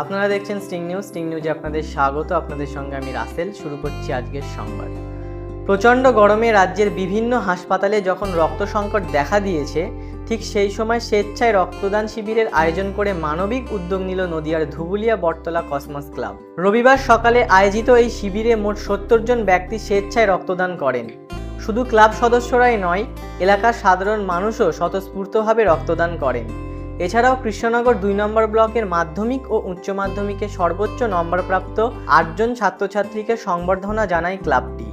আপনারা দেখছেন sting news sting নিউজে আপনাদের স্বাগত। আপনাদের সঙ্গে আমি রাসেল। শুরু করছি আজকের সংবাদ। প্রচণ্ড গরমে রাজ্যের বিভিন্ন হাসপাতালে যখন রক্ত সংকট দেখা দিয়েছে, ঠিক সেই সময় স্বেচ্ছায় রক্তদান শিবিরের আয়োজন করে মানবিক উদ্যোগ নিল নদিয়ার ধুবুলিয়া বটতলা কসমস ক্লাব। রবিবার সকালে আয়োজিত এই শিবিরে মোট সত্তর জন ব্যক্তি স্বেচ্ছায় রক্তদান করেন। শুধু ক্লাব সদস্যরাই নয়, এলাকার সাধারণ মানুষও স্বতঃস্ফূর্তভাবে রক্তদান করেন। এছাড়াও কৃষ্ণনগর দুই নম্বর ব্লকের মাধ্যমিক ও উচ্চ মাধ্যমিকে সর্বোচ্চ নম্বরপ্রাপ্ত আটজন ছাত্রছাত্রীকে সংবর্ধনা জানায় ক্লাবটি।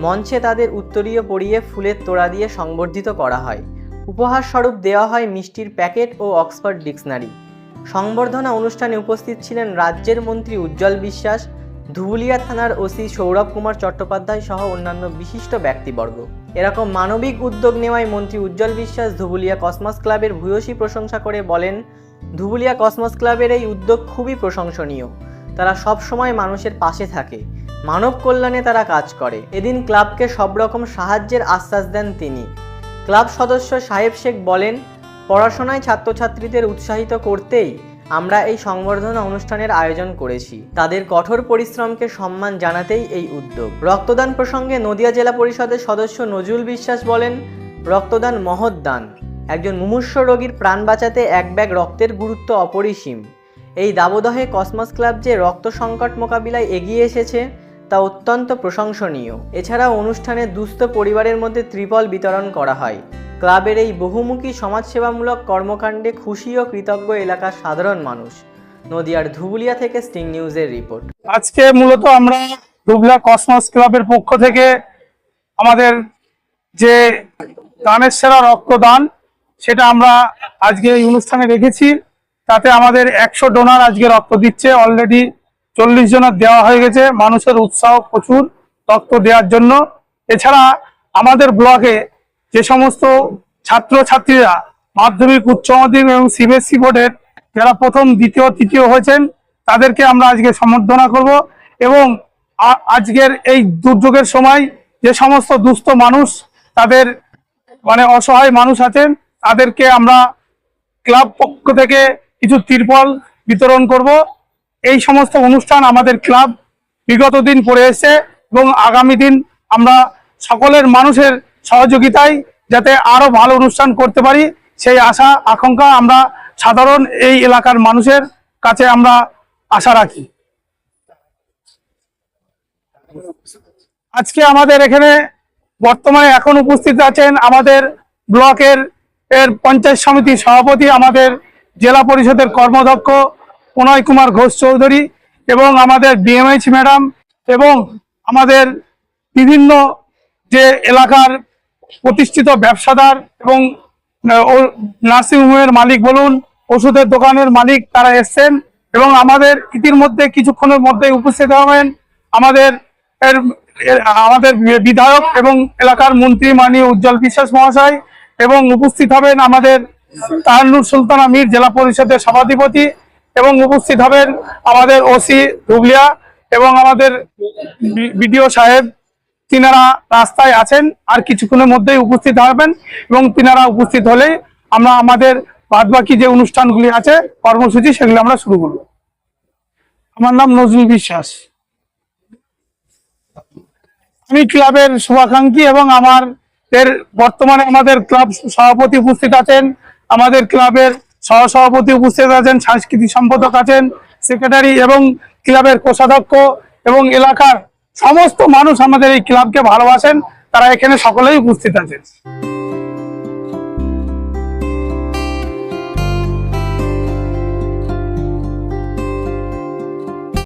মঞ্চে তাদের উত্তরীয় পরিয়ে ফুলের তোড়া দিয়ে সংবর্ধিত করা হয়। উপহার স্বরূপ দেওয়া হয় মিষ্টির প্যাকেট ও অক্সফোর্ড ডিকশনারি। সংবর্ধনা অনুষ্ঠানে উপস্থিত ছিলেন রাজ্যের মন্ত্রী উজ্জ্বল বিশ্বাস ধুবুলিয়া থানার ওসি সৌরভ কুমার চট্টোপাধ্যায় সহ অন্যান্য বিশিষ্ট ব্যক্তিবর্গ। এরকম মানবিক উদ্যোগ নেওয়ায় মন্ত্রী উজ্জ্বল বিশ্বাস ধুবুলিয়া কসমস ক্লাবের ভূয়সী প্রশংসা করে বলেন, ধুবুলিয়া কসমস ক্লাবের এই উদ্যোগ খুবই প্রশংসনীয়। তারা সব সময় মানুষের পাশে থাকে। মানব কল্যাণে তারা কাজ করে। এদিন ক্লাবকে সব রকম সাহায্যের আশ্বাস দেন তিনি। ক্লাব সদস্য সাহেব শেখ বলেন, পড়াশোনায় ছাত্রছাত্রীদের উৎসাহিত করতেই আমরা এই সংবর্ধনা অনুষ্ঠানের আয়োজন করেছি। তাদের কঠোর পরিশ্রমকে সম্মান জানাতেই এই উদ্যোগ। রক্তদান প্রসঙ্গে নদিয়া জেলা পরিষদের সদস্য নজরুল বিশ্বাস বলেন, রক্তদান মহৎ দান। একজন মুমূর্ষ রোগীর প্রাণ বাঁচাতে এক ব্যাগ রক্তের গুরুত্ব অপরিসীম। এই দাবদহে কসমস ক্লাব যে রক্ত সংকট মোকাবিলায় এগিয়ে এসেছে, তা অত্যন্ত প্রশংসনীয়। এছাড়াও অনুষ্ঠানে দুস্থ পরিবারের মধ্যে ত্রিপল বিতরণ করা হয়। ক্লাবের এই বহুমুখী সমাজসেবামূলক কর্মকাণ্ডে খুশি ও কৃতজ্ঞ এলাকার সাধারণ মানুষ। নদিয়ার ধুবুলিয়া থেকে স্টিং নিউজের রিপোর্ট। আজকে মূলত আমরা ডুবলা কসমস ক্লাবের পক্ষ থেকে আমাদের যে দানের সেরা রক্তদান, সেটা আমরা আজকে এই অনুষ্ঠানে রেখেছি। তাতে আমাদের একশো ডোনার আজকে রক্ত দিচ্ছে। অলরেডি চল্লিশ জনের দেওয়া হয়ে গেছে। মানুষের উৎসাহ প্রচুর রক্ত দেওয়ার জন্য। এছাড়া আমাদের ব্লকে যে সমস্ত ছাত্র ছাত্রীরা মাধ্যমিক, উচ্চ মাধ্যমিক এবং সিবিএসসি বোর্ডের যারা প্রথম, দ্বিতীয়, তৃতীয় হয়েছেন, তাদেরকে আমরা আজকে সম্বর্ধনা করব এবং আজকের এই দুর্যোগের সময় যে সমস্ত দুস্থ মানুষ তাদের মানে অসহায় মানুষ আছেন, তাদেরকে আমরা ক্লাব পক্ষ থেকে কিছু তিরপল বিতরণ করব। এই সমস্ত অনুষ্ঠান আমাদের ক্লাব বিগত দিন পড়ে এসেছে এবং আগামী দিন আমরা সকলের মানুষের সহযোগিতায় যাতে আরও ভালো অনুষ্ঠান করতে পারি, সেই আশা, আকাঙ্ক্ষা আমরা সাধারণ এই এলাকার মানুষের কাছে আমরা আশা রাখি। আজকে আমাদের এখানে বর্তমানে এখন উপস্থিত আছেন আমাদের ব্লকের এর পঞ্চায়েত সমিতির সভাপতি আমাদের জেলা পরিষদের কর্মদক্ষ প্রণয় কুমার ঘোষ চৌধুরী এবং আমাদের বিএমএইচ ম্যাডাম এবং আমাদের বিভিন্ন যে এলাকার প্রতিষ্ঠিত ব্যবসাদার এবং নার্সিংহোমের মালিক বলুন, ওষুধের দোকানের মালিক তারা এসছেন এবং আমাদের ইতিমধ্যে কিছুক্ষণের মধ্যে উপস্থিত হবেন আমাদের আমাদের বিধায়ক এবং এলাকার মন্ত্রী মাননীয় উজ্জ্বল বিশ্বাস মহাশয় এবং উপস্থিত হবেন আমাদের তাহান্নুর সুলতান মীর জেলা পরিষদের সভাধিপতি এবং উপস্থিত হবেন আমাদের ওসি ধুবলিয়া এবং আমাদের বিডিও সাহেব তিনারা রাস্তায় আছেন আর কিছুক্ষণের মধ্যেই উপস্থিত হবেন এবং তিনারা উপস্থিত হলেই আমরা আমাদের বাদবাকি যে অনুষ্ঠানগুলি আছে, কর্মসূচি, সেগুলি আমরা শুরু করব। আমার নাম নজরুল বিশ্বাস। আমি ক্লাবের শুভাকাঙ্ক্ষী এবং আমার এর বর্তমানে আমাদের ক্লাব সভাপতি উপস্থিত আছেন, আমাদের ক্লাবের সহসভাপতি উপস্থিত আছেন, সাংস্কৃতিক সম্পাদক আছেন, সেক্রেটারি এবং ক্লাবের কোষাধ্যক্ষ এবং এলাকার সমস্ত মানুষ আমাদের এই ক্লাবকে ভালোবাসেন তারা এখানে সকলেই উপস্থিত আছেন।